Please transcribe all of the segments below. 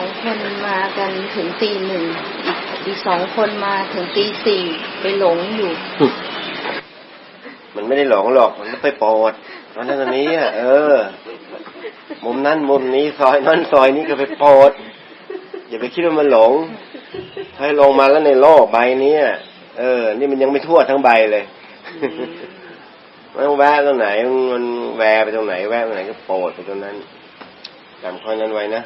องคนมากันถึงตีหนึ่งอีกสองคนมาถึงตีสี่ไปหลงอยู่ มันไม่ได้หลงหรอกมันไปปรดตอนนั้นตอนนี้อะเออ มุมนั้นมุมนี้ซอยนั้นซอยนี้ก็ไปปรดอย่าไปคิดว่ามันหลงให้ลงมาแล้วในโลกใบนี้เออ นี่มันยังไม่ทั่วทั้งใบเลยมันแวะตรงไหนมันแวะไปตรงไหน แวะตรงไหนก็โปรดไปตรงนั้นจำข้อนั้นไว้นะ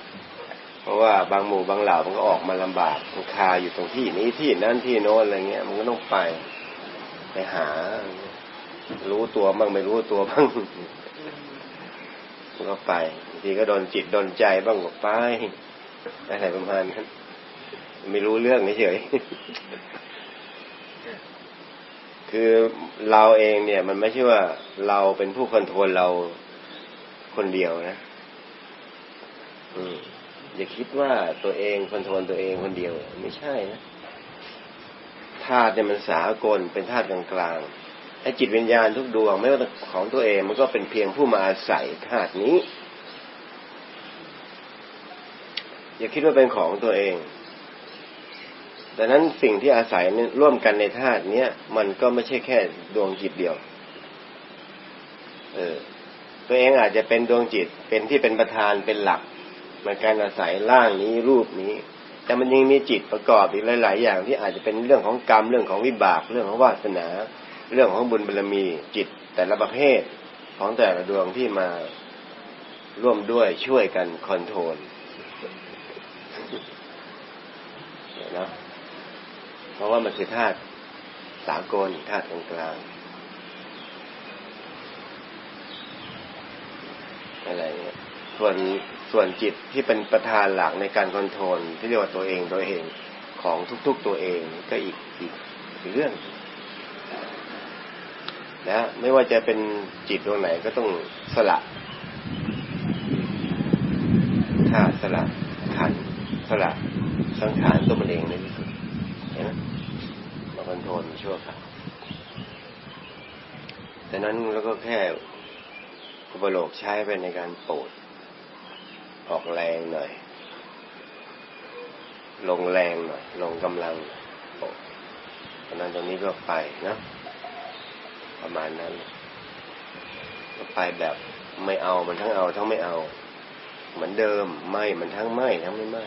เพราะว่าบางหมู่บางเหล่ามันก็ออกมาลำบากมันคาอยู่ตรงที่นี้ที่นั้นที่โน้นอะไรเงี้ย มันก็ต้องไปไปหา รู้ตัวบ้างไม่รู้ตัวบ้างมันก็ไปบางทีก็โดนจิตโดนใจบ้างก็ไปอะไรประมาณนั้นไม่รู้เรื่องเฉยคือเราเองเนี่ย มันไม่ใช่ว่าเราเป็นผู้คอนโทรลเราคนเดียวนะ อืม อย่าคิดว่าตัวเองคอนโทรลตัวเองคนเดียว ไม่ใช่นะธาตุเนี่ยมันสากลเป็นธาตุกลางๆไอ้จิตวิญญาณทุกดวง ไม่ว่าของตัวเองมันก็เป็นเพียงผู้มาอาศัยธาตุนี้ อย่าคิดว่าเป็นของตัวเองดังนั้นสิ่งที่อาศัยร่วมกันในธาตุเนี้ยมันก็ไม่ใช่แค่ดวงจิตเดียว เออ ตัวเองอาจจะเป็นดวงจิตเป็นที่เป็นประธานเป็นหลัก ในการอาศัยร่างนี้รูปนี้ แต่มันยังมีจิตประกอบอีกหลาย ๆ อย่างที่อาจจะเป็นเรื่องของกรรมเรื่องของวิบาก เรื่องของวาสนา เรื่องของบุญบารรมีจิตแต่ละประเภทของแต่ละดวงที่มาร่วมด้วยช่วยกันคอนโทรลนะเพราะว่ามันคือธาตุสากลธาตุกลางอะไรเงี้ย ส่วนส่วนจิตที่เป็นประธานหลักในการคอนโทรลที่เรียกว่าตัวเองตัวเองของทุกๆตัวเองก็อีกอีกเรื่องนะไม่ว่าจะเป็นจิตดวงไหนก็ต้องสละธาตุสละขันสละสังขารตัวมันเองในที่สุดเห็นไหมมาคอนโทรลชั่วคราวแต่นั้นแล้วก็แค่อุปโลกใช้ไปในการโปรด ออกแรงหน่อย ลงแรงหน่อย ลงกำลังตอนนั้นตรงนี้ก็ไปนะประมาณนั้นก็ไปแบบไม่เอามันทั้งเอาทั้งไม่เอา เหมือนเดิมไม่มันทั้งไม่ทั้งไม่ไม่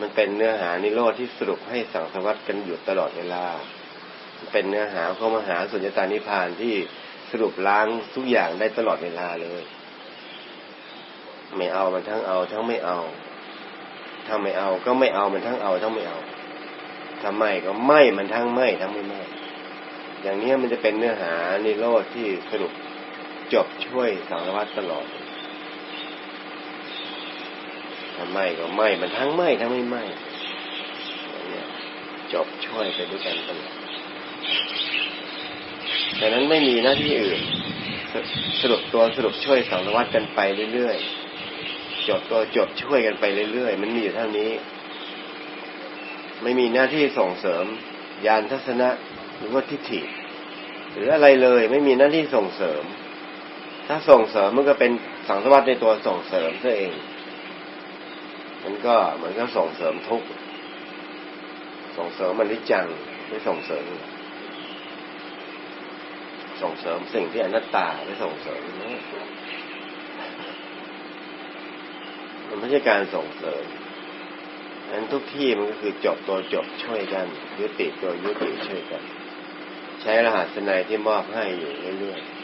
มันเป็นเนื้อหานิโรธที่สรุปให้สังสวัสดกันอยู่ตลอดเวลา เป็นเนื้อหาข้อมหาสุญญตานิพานที่สรุปล้างทุกอย่างได้ตลอดเวลาเลย ไม่เอามันทั้งเอา ทั้งไม่เอา ถ้าไม่เอาก็ไม่เอามันทั้งเอา ทั้งไม่เอาถ้าไม่ก็ไม่มันทั้งไม่ทั้งไม่ไม่อย่างนี้มันจะเป็นเนื้อหานิโรธที่สรุปจบช่วยสังสวัสดตลอดถ้าไม่ก็ไม่มันทั้งไม่ทั้งไม่ไม่จบช่วยไปด้วยกันตลอดดังนั้นไม่มีหน้าที่อื่น สรุปตัวสรุปช่วยสังวัตกันไปเรื่อยๆ จบตัวจบช่วยกันไปเรื่อยๆ มันมีอยู่เท่านี้ ไม่มีหน้าที่ส่งเสริม ยานทัศนะหรือว่าทิฏฐิ หรืออะไรเลย ไม่มีหน้าที่ส่งเสริม ถ้าส่งเสริมมันก็เป็นสังสวัตในตัวส่งเสริมตัวเอง มันก็เหมันก็ส่งเสริมทุกข์ส่งเสริมมันนิจังไม่ส่งเสริมส่งเสริมสิ่งที่อนัตตาไม่ส่งเสริม มันไม่ใช่การส่งเสริมนั้นทุกที่มันก็คือจบตัวจบช่วยกัน ยุติตัวยุติช่วยกัน ใช้รหัสในที่มอบให้อยู่เรื่อยๆ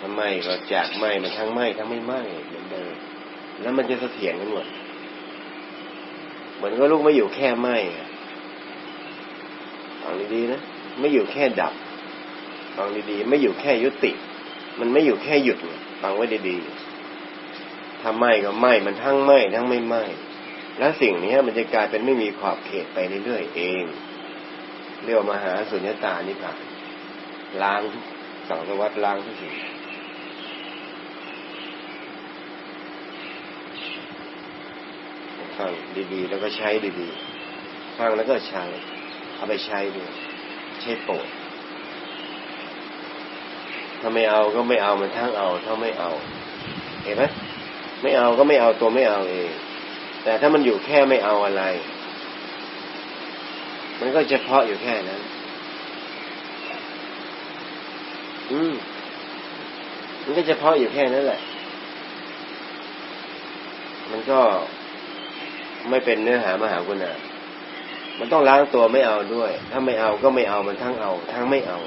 ทำไมก็จากไม่มันทั้งไม่ทั้งไม่ไม่เหมือนเดิมแล้วมันจะเสถียรกันหมดเหมือนก็ลูกไม่อยู่แค่ไม่ฟังดีๆนะไม่อยู่แค่ดับฟังดีๆไม่อยู่แค่ยุติ มันไม่อยู่แค่หยุดฟังไว้ดีๆทำไม่ก็ไม่มันทั้งไม่ทั้งไม่ไม่แล้วสิ่งนี้มันจะกลายเป็นไม่มีขอบเขตไปเรื่อยๆเอง เรียกว่ามหาสุญญตานิพพานล้างสังสวัสดล้างทุกสิ่งฟังดีๆ แล้วก็ใช้ดีๆ ฟังแล้วก็ใช้ เอาไปใช้ด้วยใช้โปรด ถ้าไม่เอาก็ไม่เอามันทั้งเอาถ้าไม่เอา เห็นไหมไม่เอาก็ไม่เอาตัวไม่เอาเอง แต่ถ้ามันอยู่แค่ไม่เอาอะไร มันก็เฉพาะอยู่แค่นั้น อืมมันก็เฉพาะอยู่แค่นั้นแหละ มันก็ไม่เป็นเนื้อหามหากุณามันต้องล้างตัวไม่เอาด้วย ถ้าไม่เอาก็ไม่เอามันทั้งเอา ทั้งไม่เอา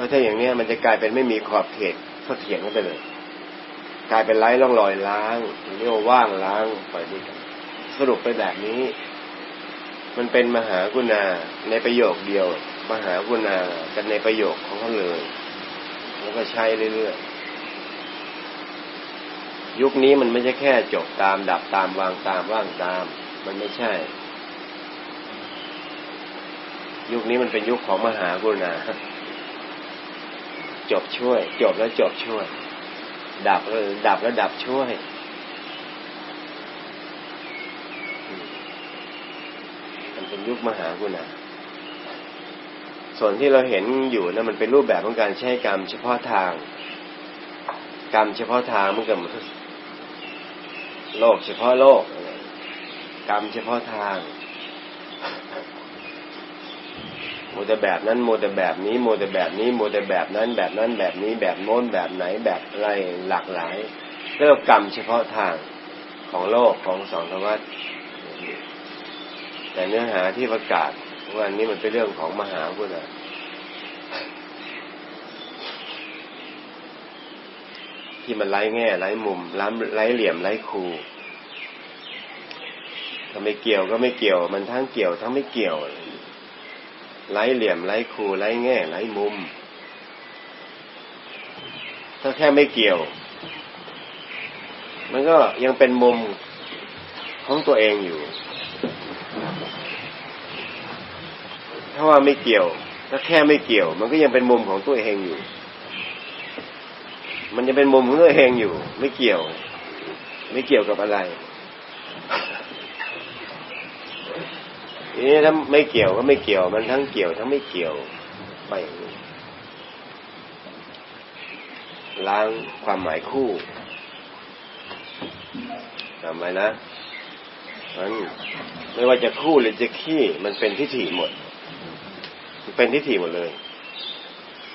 ราะถ้าอย่างเนี้ยมันจะกลายเป็นไม่มีขอบเขตเขาเถียงกันไปเลย กลายเป็นไร้ร่องรอยล้างเรียกว่าว่างล้างไปด้วยกันสรุปไปแบบนี้ มันเป็นมหากุณาในประโยคเดียว มหากุณากันในประโยคของเขาเลยแล้วก็ใช้เรื่อยๆยุคนี้มันไม่ใช่แค่จบตาม ดับตามวางตามว่างตาม มันไม่ใช่ ยุคนี้มันเป็นยุคของมหากรุณา จบช่วย จบแล้วจบช่วย ดับแล้วดับแล้วดับช่วย มันเป็นยุคมหากรุณาส่วนที่เราเห็นอยู่นะมันเป็นรูปแบบของการใช้กรรมเฉพาะทาง กรรมเฉพาะทางมันก็มโลกเฉพาะโลก กรรมเฉพาะทาง โมแต่แบบนั้นโมแต่แบบนี้โมแต่แบบนี้โมแต่แบบนั้น แบบนั้นแบบนี้แบบโน้นแบบไหนแบบอะไรหลากหลายเรียกว่ากรรมเฉพาะทางของโลกของสองทวัตแต่เนื้อหาที่ประกาศวันนี้มันเป็นเรื่องของมหาพุทธะที่มันไร้แง่ไร้มุมไร้ไร้เหลี่ยมไร้คูถ้าไม่เกี่ยวก็ไม่เกี่ยว มันทั้งเกี่ยวทั้งไม่เกี่ยว ไร้เหลี่ยมไร้คูไร้แง่ไร้มุม ถ้าแค่ไม่เกี่ยว มันก็ยังเป็นมุมของตัวเองอยู่ ถ้าว่าไม่เกี่ยว ถ้าแค่ไม่เกี่ยว มันก็ยังเป็นมุมของตัวเองอยู่ มันจะเป็นมุมของตัวเองอยู่ ไม่เกี่ยว ไม่เกี่ยวกับอะไร ทีนี้ถ้าไม่เกี่ยวก็ไม่เกี่ยว มันทั้งเกี่ยวทั้งไม่เกี่ยวไม่ล้างความหมายคู่จำไว้นะมันไม่ว่าจะคู่หรือจะขี้มันเป็นทิฏฐิหมด มันเป็นทิฏฐิหมดเลย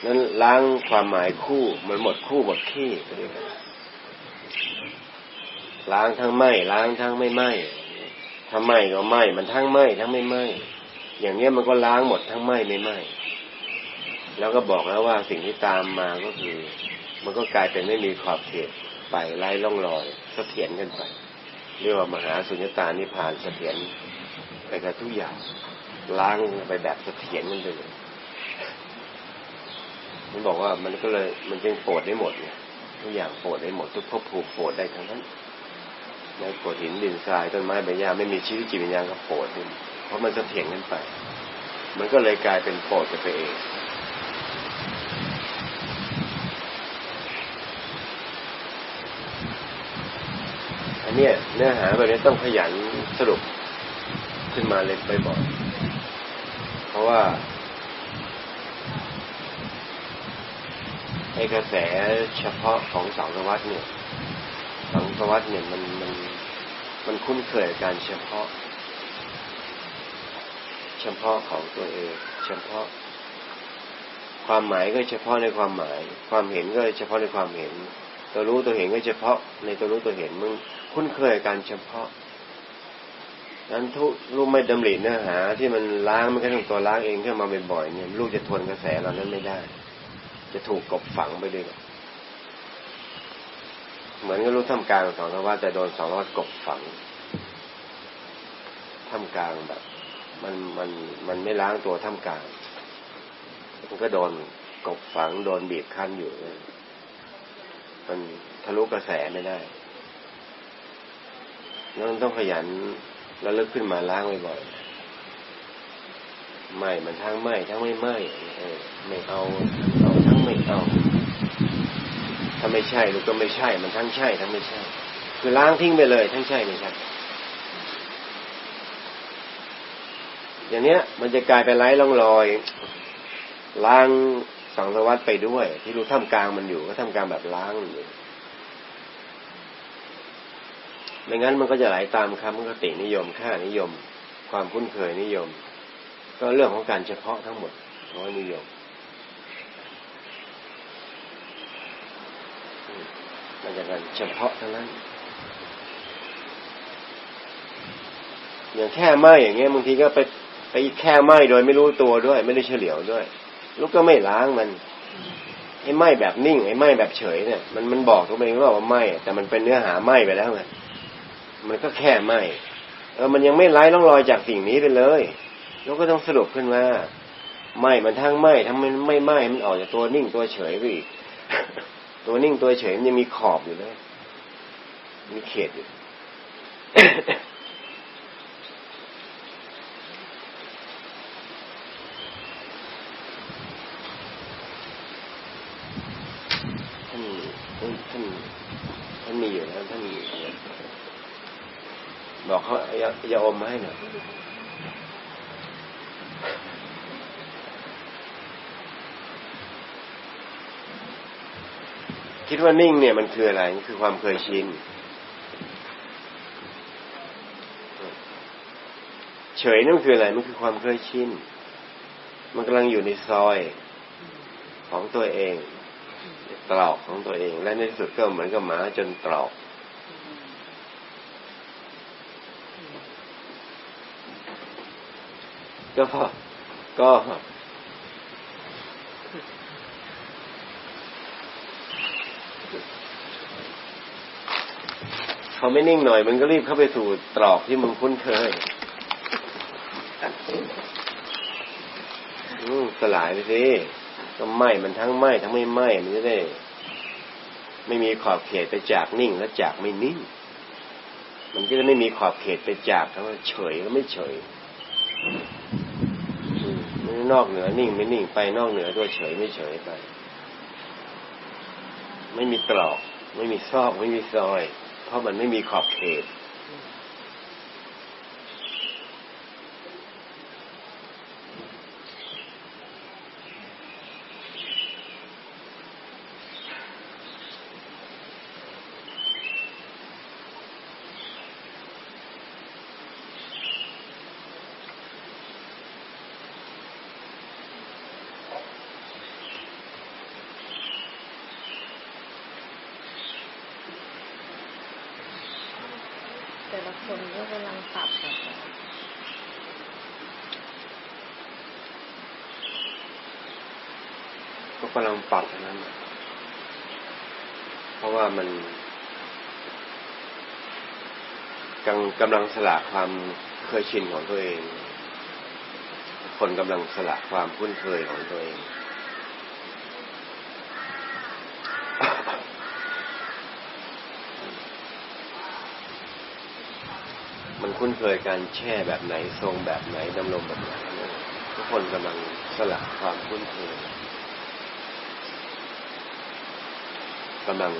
นั้นล้างความหมายคู่มันหมดคู่หมดขี้ก็เรียล้างทั้งไม่ล้างทั้งไม่ไหม ถ้าไหมก็ไหมมันทั้งไหมทั้งไม่ไหมอย่างเนี้ยมันก็ล้างหมดทั้งไหมไม่ไหมแล้วก็บอกแล้วว่าสิ่งที่ตามมาก็คือ มันก็กลายเป็นไม่มีขอบเขตไปไล่ล่องรอยเสถียรกันไปเรียกว่ามหาสุญญตานิพพานเสถียรไปกับทุกอย่างล้างไปแบบเสถียรมันไปเลยมันบอกว่ามันก็เลยมันจึงโปรดได้หมดเนี่ยทุกอย่างโปรดได้หมดทุกภพภูมิโปรดได้ทั้งนั้น ในโปรดหินดินทรายต้นไม้ใบหญ้าไม่มีชีวิตจิตวิญญาณก็โปรดด้วยเพราะมันจะเถียรกันไป มันก็เลยกลายเป็นโปรดกันไปเองอันเนี้ยเนื้อหาแบบนี้ต้องขยันสรุปขึ้นมาเล็กบ่อยๆเพราะว่าไอกระแสเฉพาะของสังสวัตเนี่ยสังสวัตเนี่ยมันมัน มันคุ้นเคยกับการเฉพาะ เฉพาะของตัวเอง เฉพาะ ความหมายก็เฉพาะในความหมาย ความเห็นก็เฉพาะในความเห็น ตัวรู้ตัวเห็นก็เฉพาะ ในตัวรู้ตัวเห็นมึงคุ้นเคยการเฉพาะนั้นทุลูกไม่ดำริเนื้อหา ที่มันล้างมันก็ต้องตัวล้างเองขึ้นมาบ่อยๆเนี่ย ลูกจะทวนกระแสเรานั้นไม่ได้ จะถูกกบฝังไปด้วย เหมือนกับลูกท่ามกลางสองทวัตแต่โดนสองทวัตกบฝังท่ามกลางแบบ มันมันมันไม่ล้างตัวท่ามกลาง มันก็โดนกบฝังโดนบีบคั้นอยู่มันทะลุกระแสไม่ได้นั่นต้องขยันระลึกขึ้นมาล้างบ่อยๆไม่มันทั้งไม่ทั้งไม่ไม่ไม่เอาเอาทั้งไม่เอา ถ้าไม่ใช่ลูกก็ไม่ใช่ มันทั้งใช่ทั้งไม่ใช่ คือล้างทิ้งไปเลย ทั้งใช่ไม่ใช่ อย่างเนี้ย มันจะกลายเป็นไร้ร่องรอย ล้างสังสวัตไปด้วย ที่รู้ท่ามกลางมันอยู่ ก็ท่ามกลางแบบล้างอยู่ไม่งั้นมันก็จะไหลตามคำคตินิยม ค่านิยม ความคุ้นเคยนิยม ก็เรื่องของการเฉพาะทั้งหมดของนิยมอืม มันจะกันเฉพาะทั้งนั้น อย่างแค่ไหมอย่างเงี้ยบางทีก็ไปไปแค่ไหมโดยไม่รู้ตัวด้วย ไม่ได้เฉลียวด้วย ลูกก็ไม่ล้างมันไอ้ไหมแบบนิ่งไอ้ไหมแบบเฉยเนี่ยมันมันบอกตัวเองว่าว่าไหมแต่มันเป็นเนื้อหาไหมไปแล้วไงมันก็แค่ไหมเออมันยังไม่ไร้ร่องรอยจากสิ่งนี้ไปเลยลูกก็ต้องสรุปขึ้นว่าไหมมันทั้งไหมทั้งมันไม่ไหมมันออกจากตัวนิ่งตัวเฉยไปอีก ตัวนิ่งตัวเฉยมันยังมีขอบอยู่เลย มีเขตอยู่ท่านท่านท่านท่านมีอยู่แล้วท่านมีอยู่บอกเขาอย่าอย่าอมมาให้หน่อย คิดว่านิ่งเนี่ยมันคืออะไรมันคือความเคยชิน เฉยนั่นคืออะไรมันคือความเคยชิน มันกำลังอยู่ในซอยของตัวเองตรอกของตัวเอง และในที่สุดก็เหมือนกับหมาจนตรอกก็พ อไม่นิ่งหน่อย มันก็รีบเข้าไปสู่ตรอกที่มึงคุ้นเคยอืสลายไปสิก็ไหมมันทั้งไหมทั้งไม่ไหมมันจะได้ ไม่มีขอบเขตไปจากนิ่งและจากไม่นิ่ง มันก็จะไม่มีขอบเขตไปจากทั้งเฉยและไม่เฉยนอกเหนือนิ่งไม่นิ่งไปนอกเหนือตัวเฉยไม่เฉยไป ไม่มีตรอก ไม่มีซอกไม่มีซอย เพราะมันไม่มีขอบเขต แต่ละคนก็กำลังปรับแบบก็กำลังปรับนั้นเพราะว่ามันกำกำลังสละความเคยชินของตัวเอง คนกำลังสละความคุ้นเคยของตัวเอง มัน คุ้นเคยการแช่แบบไหนทรงแบบไหนดำรงแบบไหนทุกคนกำลังสละความคุ้นเคยกำลัง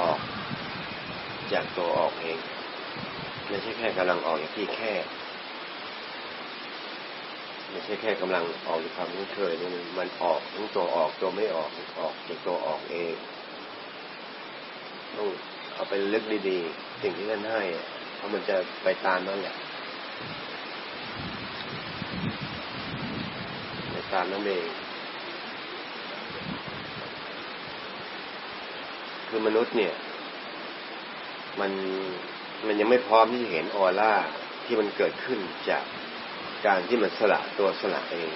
ออกจากตัวออกเองไม่ใช่แค่กำลังออกจากที่แค่ไม่ใช่แค่กำลังออกจากความคุ้นเคยนี่มันออกทั้งตัวออกตัวไม่ออกออกจากตัวออกเองต้องเอาไปลึกดีๆ สิ่งที่ท่านให้เพราะมันจะไปตามนั่นแหละไปตามนั่นเองคือมนุษย์เนี่ย มันมันยังไม่พร้อมที่จะเห็นออร่าที่มันเกิดขึ้นจากการที่มันสละตัวสละเอง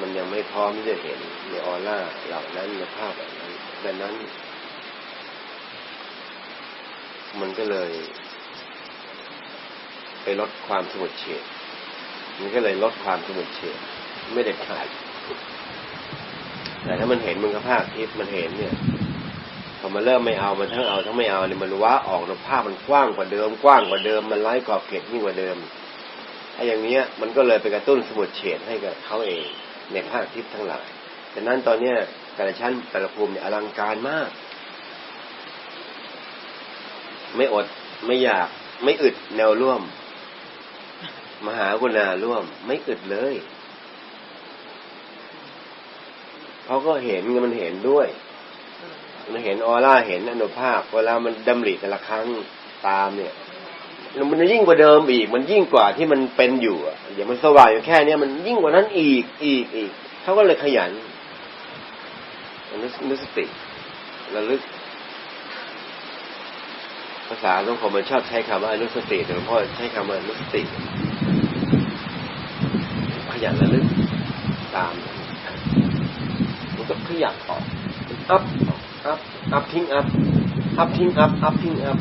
มันยังไม่พร้อมที่จะเห็นในออร่าเหล่านั้นในภาพเหล่านั้นดังนั้น มันก็เลย ไปลดความสมุดเฉดมันก็เลยลดความสมุดเฉดไม่ได้ขาดแต่ถ้ามันเห็นมันก็ภาคทิพย์มันเห็นเนี่ยพอมันเริ่มไม่เอามันทั้งเอาทั้งไม่เอาเนี่ยมันว้าออกแล้วภาพมันกว้างกว่าเดิมกว้างกว่าเดิมมันไร้กรอบเขตยิ่งกว่าเดิมไอ้อย่างเนี้ย มันก็เลยไปกระตุ้นสมุดเฉดให้กับเขาเองในภาคทิพย์ทั้งหลายดังนั้นตอนเนี้ยแต่ละชั้นแต่ละภูมิเนี่ยอลังการมาก ไม่อด ไม่อยาก ไม่อึดแนวร่วม มหากุณาร่วม ไม่อึดเลยเขาก็เห็นมันเห็นด้วย มันเห็นออร่าเห็นอนุภาพ เวลามันดำริแต่ละครั้งตามเนี่ยมันยิ่งกว่าเดิมอีก มันยิ่งกว่าที่มันเป็นอยู่อย่างมันสว่างอยู่แค่เนี้ยมันยิ่งกว่านั้นอีกอีกอีกเขาก็เลยขยันนึกนึกสติระลึก ภาษาต้องผมมันชอบใช้คำว่าอนุสติแต่หลวงพ่อใช้คำว่าอนุสติขยันระลึกตามมันก็ขยันออกอัพอัพอัพทิ้งอัพอัพทิ้งอัพอัพทิ้งอัพ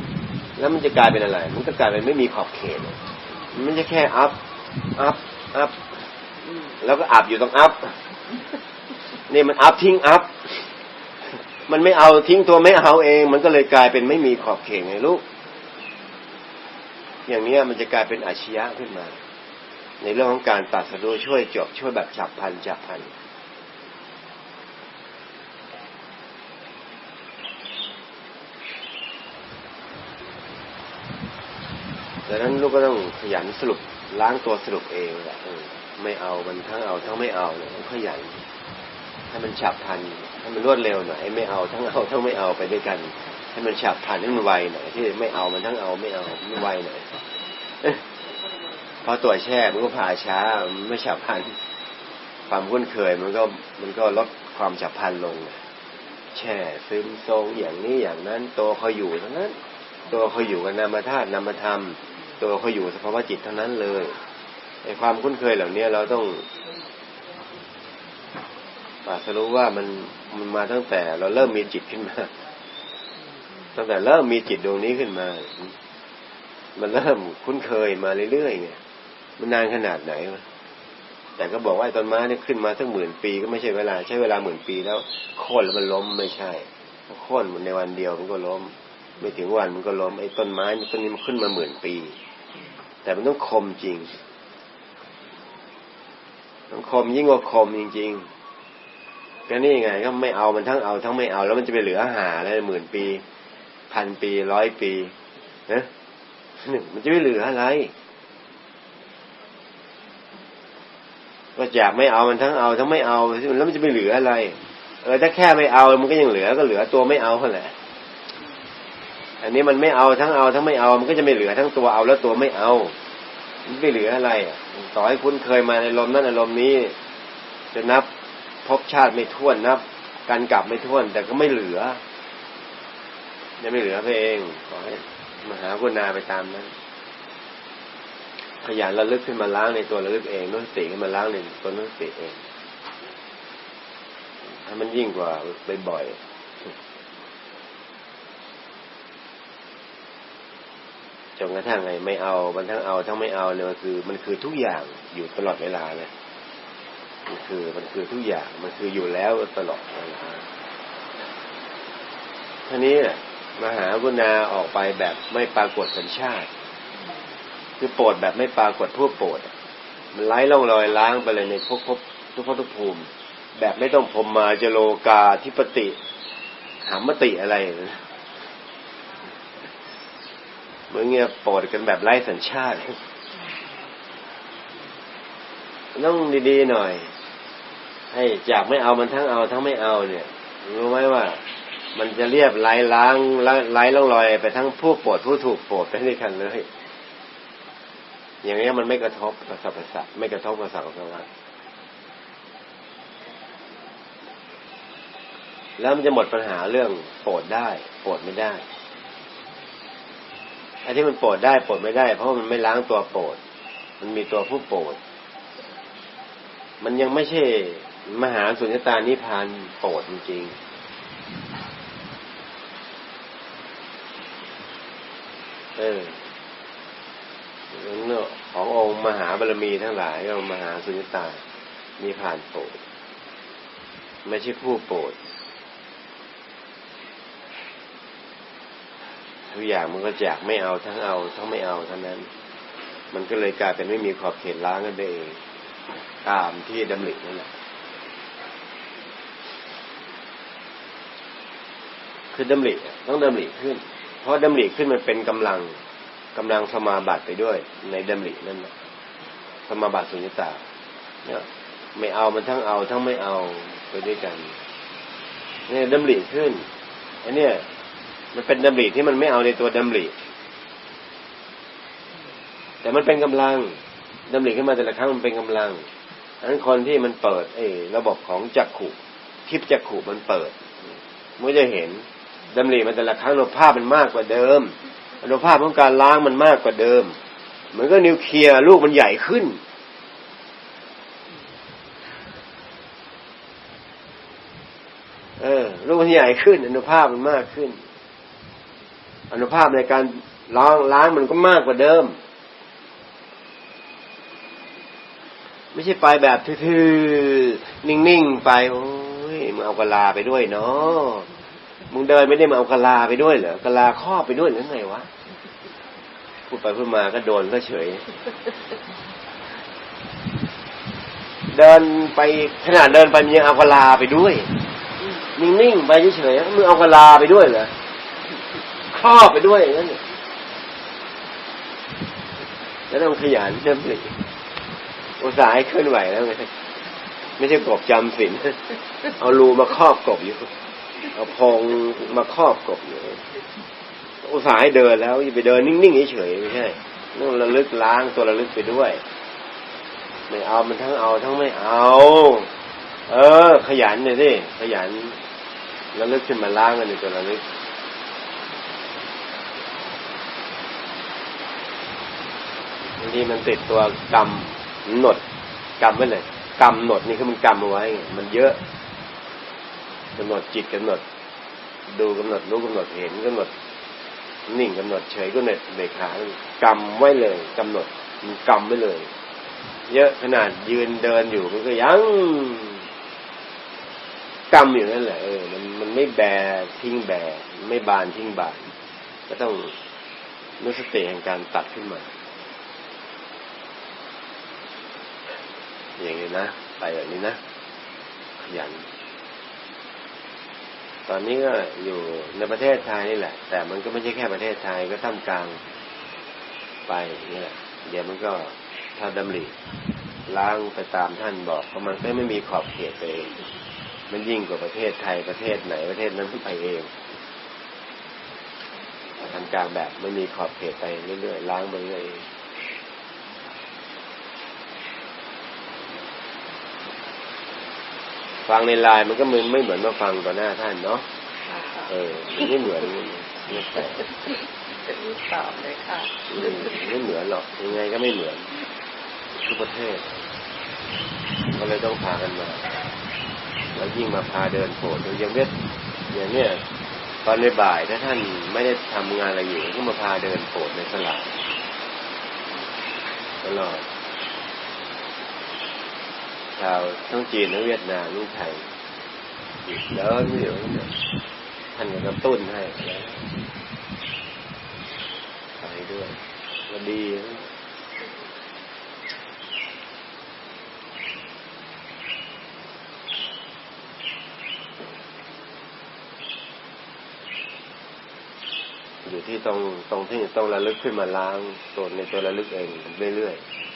แล้วมันจะกลายเป็นอะไร มันก็กลายเป็นไม่มีขอบเขตมันไม่ใช่แค่อัพอัพอัพแล้วก็อัพอยู่ตรงอัพนี่มันอัพทิ้งอัพ มันไม่เอาทิ้งตัวไม่เอาเอง มันก็เลยกลายเป็นไม่มีขอบเขตไงลูก อย่างนี้มันจะกลายเป็นอาชียะขึ้นมา ในเรื่องของการตัดสรู้ช่วยจบช่วยแบบฉับพันฉับพันดังนั้นลูกก็ต้องขยันสรุปล้างตัวสรุปเองแหละไม่เอามันทั้งเอาทั้งไม่เอาเนี่ยขยัน ให้มันฉับพลันให้มันรวดเร็วหน่อยไม่เอาทั้งเอาทั้งไม่เอาไปด้วยกัน ให้มันฉับพลันให้มันไวหน่อยที่ไม่เอามันทั้งเอาไม่เอาไม่ไวหน่อยพอตัวแช่มันก็ผ่าช้าไม่ฉับพลันความคุ้นเคยมันก็มันก็ลดความฉับพลันลง แช่ซึมทรงอย่างนี้อย่างนั้น ตัวเขาอยู่ทั้งนั้น ตัวเขาอยู่กับนามธาตุนามธรรม ตัวเขาอยู่สภาวะจิตเท่านั้นเลยไอความคุ้นเคยเหล่านี้เราต้อง ตรัสรู้ว่ามันมันมาตั้งแต่เราเริ่มมีจิตขึ้นมา ตั้งแต่เริ่มมีจิตดวงนี้ขึ้นมา มันเริ่มคุ้นเคยมาเรื่อยๆไงมันนานขนาดไหนวะแต่ก็บอกว่าไอ้ต้นไม้นี่ขึ้นมาตั้งหมื่นปีก็ไม่ใช่เวลา ใช้เวลาหมื่นปีแล้วโค่นแล้วมันล้มไม่ใช่โค่นในวันเดียวมันก็ล้ม ไม่ถึงวันมันก็ล้มไอ้ต้นไม้ต้นนี้มันขึ้นมาหมื่นปี แต่มันต้องคมจริงต้องคมยิ่งกว่าคมจริง ๆ ก็นี่ไงก็ไม่เอามันทั้งเอาทั้งไม่เอา แล้วมันจะไปเหลือหาอะไรหมื่นปี พันปีร้อยปีนะมันจะไม่เหลืออะไรก็จากไม่เอามันทั้งเอาทั้งไม่เอาแล้วมันจะไม่เหลืออะไรเออถ้าแค่ไม่เอามันก็ยังเหลือก็เหลือตัวไม่เอาเท่าแหละอันนี้มันไม่เอาทั้งเอาทั้งไม่เอา มันก็จะไม่เหลือทั้งตัวเอาแล้วตัวไม่เอา มันไม่เหลืออะไรต่อให้คุ้นเคยมาในลมนั้นอารมณ์นี้ จะนับ พบชาติไม่ท้วนนับการกลับไม่ท้วน แต่ก็ไม่เหลือยังไม่เหลือไปเองขอให้มหากุณาไปตามนั้นขยันระลึกขึ้นมาล้างในตัวระลึกเองด้วยสติขึ้นมาล้างในตัวนู้นสติเองให้มันยิ่งกว่าบ่อยๆจนกระทั่งไงไม่เอา มันทั้งเอาทั้งไม่เอาเนี่ยมันคือ มันคือทุกอย่างอยู่ตลอดเวลาเลย มันคือมันคือทุกอย่างมันคืออยู่แล้วตลอดเวลาท่านี้มหากุณาออกไปแบบไม่ปรากฏสัญชาติ คือโปรดแบบไม่ปรากฏผู้โปรดมันไล่ล่องรอยล้างไปเลยในภพภพทุกภพทุกภูมิ แบบไม่ต้องพรมมาจโลกาธิปติหามติอะไรนะเมื่อเงี้ยโปรดกันแบบไร้สัญชาติต้องดีๆหน่อย ให้จากไม่เอามันทั้งเอาทั้งไม่เอาเนี่ยรู้ไหมว่า มันจะเรียบไล่ล้างไล่ล่องรอยไปทั้งผู้โปรดผู้ถูกโปรดไปด้วยกันเลย อย่างนี้มันไม่กระทบกับสรรพสัตไม่กระทบกับสังสารวัฏแล้วมันจะหมดปัญหาเรื่องโปรดได้โปรดไม่ได้ไอ้ที่มันโปรดได้โปรดไม่ได้ เพราะมันไม่ล้างตัวโปรดมันมีตัวผู้โปรดมันยังไม่ใช่ มหาสุญญตานิพานโปรดจริงๆเออขององค์มหาบารมีทั้งหลายก็มหาสุญญตานิพานโปรดไม่ใช่ผู้โปรดทุกอย่างมันก็จากไม่เอาทั้งเอา ทั้งไม่เอาเท่านั้น มันก็เลยกลายเป็นไม่มีขอบเขตล้างกันไปเอง ตามที่ดำรินั่นแหละ คือดำริต้องดำริขึ้น เพราะดำริขึ้นมันเป็นกำลังกำลังสมาบัติไปด้วย ในดำรินั่นแหละสมาบัติสุญญตาเนี่ยไม่เอามันทั้งเอาทั้งไม่เอาไปด้วยกันเนี่ยดำริขึ้นอันเนี้ยมันเป็นดำริที่มันไม่เอาในตัวดำริแต่มันเป็นกำลังดำริขึ้นมาแต่ละครั้งมันเป็นกำลังอันนั้นคนที่มันเปิดเออระบบของจักขุ ทิพจักขุมันเปิดมันจะเห็น ดำริมันแต่ละครั้งอนุภาพมันมากกว่าเดิมอนุภาพของการล้างมันมากกว่าเดิม เหมือนก็นิวเคลียร์ลูกมันใหญ่ขึ้น เออลูกมันใหญ่ขึ้น อนุภาพมันมากขึ้น อนุภาพในการล้างล้างมันก็มากกว่าเดิม ไม่ใช่ไปแบบทื่อๆนิ่งๆไปโอ้ยมึงเอากะลาไปด้วยเนาะ มึงเดินไม่ได้มาเอากะลาไปด้วยเหรอกะลาครอบไปด้วยหรือไงวะพูดไปพูดมาก็โดนก็เฉย เดินไปขนาดเดินไปมันยังเอากะลาไปด้วยนิ่งๆไปเฉยๆมึงเอากะลาไปด้วยเหรอครอบไปด้วยอย่างนั้นเนี่ยแล้วต้องขยันเดิมเลยอุตส่าห์ให้เคลื่อนไหวแล้วไงไม่ใช่กบจำศีลเอารูมาครอบกบอยู่ เอาพองมาครอบกบอยู่อุตส่าห์ให้เดินแล้วอย่าไปเดินนิ่งๆเฉยๆไม่ใช่ต้องระลึกล้างตัวระลึกไปด้วยไม่เอามันทั้งเอาทั้งไม่เอา เออ ขยันเลยสิขยันระลึกขึ้นมาล้างกันในตัวระลึกบางทีมันติดตัวกรรมหนดกรรมไว้เลยกรรมหนดนี่คือมันกรรมเอาไว้ไงมันเยอะ กำหนดจิตกำหนด ดูกำหนดรู้กำหนดเห็นกำหนด นิ่งกำหนดเฉยกำหนดเบขากรรมไว้เลยกำหนดมันกรรมไว้เลย เยอะขนาดยืนเดินอยู่มันก็ยังกรรมอยู่นั่นแหละเออมันมันไม่แบทิ้งแบไม่บานทิ้งบาน ก็ต้องนุสติแห่งการตัดขึ้นมาอย่างนี้นะ ไปแบบนี้นะ ขยัน ตอนนี้ก็อยู่ในประเทศไทยนี่แหละ แต่มันก็ไม่ใช่แค่ประเทศไทยก็ท่ามกลางไปนี่แหละเดี๋ยวมันก็ถ้าดำริล้างไปตามท่านบอกเพราะมันก็ไม่มีขอบเขตไปเอง มันยิ่งกว่าประเทศไทยประเทศไหนประเทศนั้นไปเองทำกลางแบบไม่มีขอบเขตไปเรื่อยๆล้างไปเรื่อย ฟังในไลน์มันก็มึนไม่เหมือนมาฟังต่อหน้าท่านเนาะเออมันไม่เหมือนไม่แปลกรีบตอบเลยค่ะอืมไม่เหมือนหรอกยังไงก็ไม่เหมือนทุกประเทศก็เลยต้องพากันมา แล้วยิ่งมาพาเดินโผล่ดอย่างเวทอย่างเนี้ยตอนในบ่ายถ้าท่านไม่ได้ทำงานอะไรอยู่ก็มาพาเดินโผล่ในสลาตลอด ชาวทั้งจีนทั้งเวียดนามทั้งไทยเดินเดี๋ยวท่านก็กระตุ้นให้แล้วไปด้วยก็ดีอยู่ที่ตรงตรงที่ต้องระลึกขึ้นมาล้างตัวในตัวระลึกเองเรื่อยๆ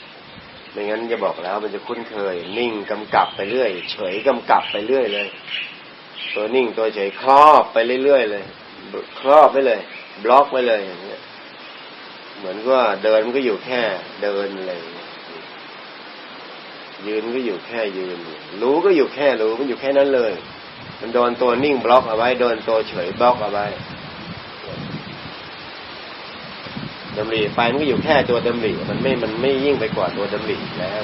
ไม่งั้นจะบอกแล้วมันจะคุ้นเคย นิ่งกำกับไปเรื่อย เฉยกำกับไปเรื่อยเลย ตัวนิ่งตัวเฉยครอบไปเรื่อยๆเลย ครอบไปเลย บล็อกไปเลยอย่างเงี้ยเหมือนว่าเดินมันก็อยู่แค่เดินอะไรเงี้ยยืนก็อยู่แค่ยืน รู้ก็อยู่แค่รู้มันอยู่แค่นั้นเลย มันโดนตัวนิ่งบล็อกเอาไว้โดนตัวเฉยบล็อกเอาไว้ ดำริไปมันก็อยู่แค่ตัวดำริมันไม่มันไม่ยิ่งไปกว่าตัวดำริแล้ว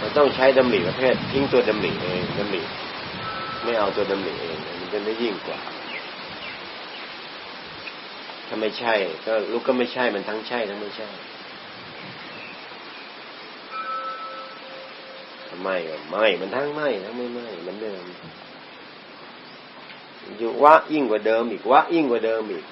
มันต้องใช้ดำริประเภททิ้งตัวดำริเองดำริไม่เอาตัวดำริเอง มันจะได้ยิ่งกว่า ถ้าไม่ใช่ ก็ลูกก็ไม่ใช่มันทั้งใช่ทั้งไม่ใช่ไมก็ไม่มันทั้งไม่ทั้งไม่ไม่เหมือนเดิมอยู่วะยิ่งกว่าเดิมอีกวะยิ่งกว่าเดิมอีก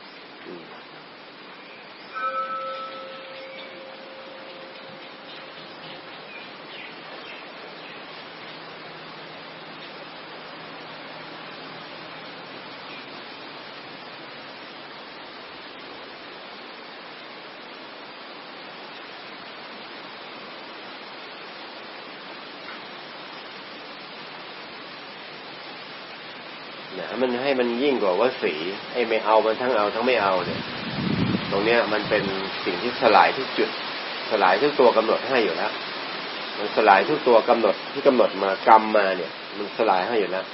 มันให้มันยิ่งกว่าวสีไอ้ไม่เอามันทั้งเอาทั้งไม่เอาเนี่ยตรงเนี้ยมันเป็นสิ่งที่สลายทุกจุด สลายทุกตัวกำหนดให้อยู่แล้วมันสลายทุกตัวกำหนดที่กำหนดมากรรมมาเนี่ย มันสลายให้อยู่แล้ว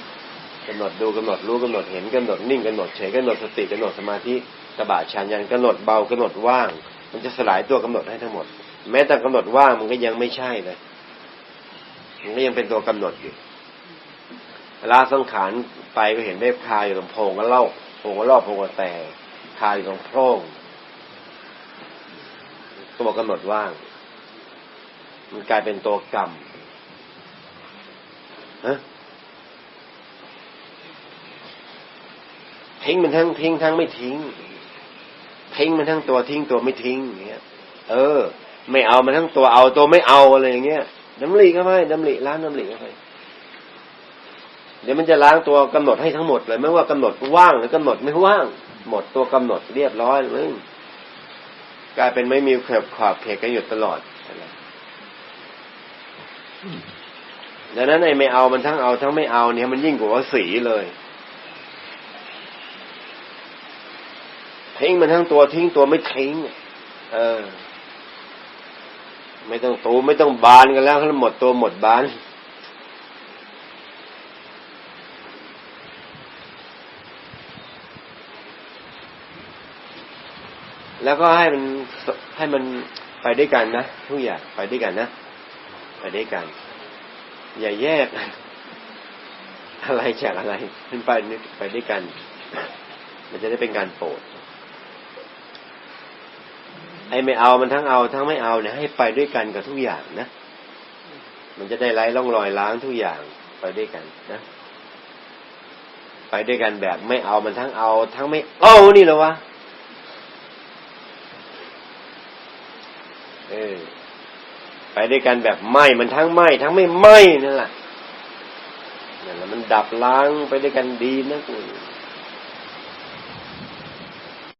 กำหนดดูกำหนดรู้กำหนดเห็นกำหนดนิ่งกำหนดเฉยกำหนดสติกำหนดสมาธิตบะฌานยันกำหนดเบากำหนดว่าง มันจะสลายตัวกำหนดให้ทั้งหมด แม้แต่กำหนดว่างมันก็ยังไม่ใช่เลยมันก็ยังเป็นตัวกำหนดอยู่ลาสังขาร ไปก็เห็นได้คาอยู่ตรงโพรงก็เล่าโพรงก็รอบโพรงก็แต่คาอยู่ตรงโพรงตัวกำหนดว่าง มันกลายเป็นตัวกรรมฮะทิ้งมันทั้งทิ้งทั้งไม่ทิ้ง ทิ้งมันทั้งตัวทิ้งตัวไม่ทิ้งอย่างเงี้ย เออ ไม่เอามันทั้งตัวเอาตัวไม่เอาอะไรอย่างเงี้ยดำริเข้าไปดำริล้างดำริเข้าไป เดี๋ยวมันจะล้างตัวกำหนดให้ทั้งหมดเลยไม่ว่ากำหนดว่างหรือกำหนดไม่ว่าง หมดตัวกำหนดเรียบร้อยเลยกลายเป็นไม่มีขอบขอบเขตกันอยู่ตลอดดังนั้นไอ้ไม่เอามันทั้งเอาทั้งไม่เอาเนี่ยมันยิ่งกว่าสีเลยทิ้งมันทั้งตัวทิ้งตัวไม่ทิ้งเออ ไม่ต้องตูไม่ต้องบานกันแล้วหมดตัวหมดบาน แล้วก็ให้มันให้มันไปด้วยกันนะทุกอย่างไปด้วยกันนะไปด้วยกัน อย่าแยก อะไรจากอะไรมันไปไปด้วยกัน มันจะได้เป็นการโปรดไอ้ไม่เอามันทั้งเอาทั้งไม่เอาเนี่ยให้ไปด้วยกันกับทุกอย่างนะมันจะได้ไร้ร่องรอยล้างทุกอย่างไปด้วยกันนะไปด้วยกันแบบไม่เอามันทั้งเอา ทั้งไม่เอานี่เหรอวะ เออ ไปด้วยกันแบบไหมมันทั้งไหมทั้งไม่ไหมนั่นแหละนั่นแหละมันดับล้างไปด้วยกันดีนะคุณ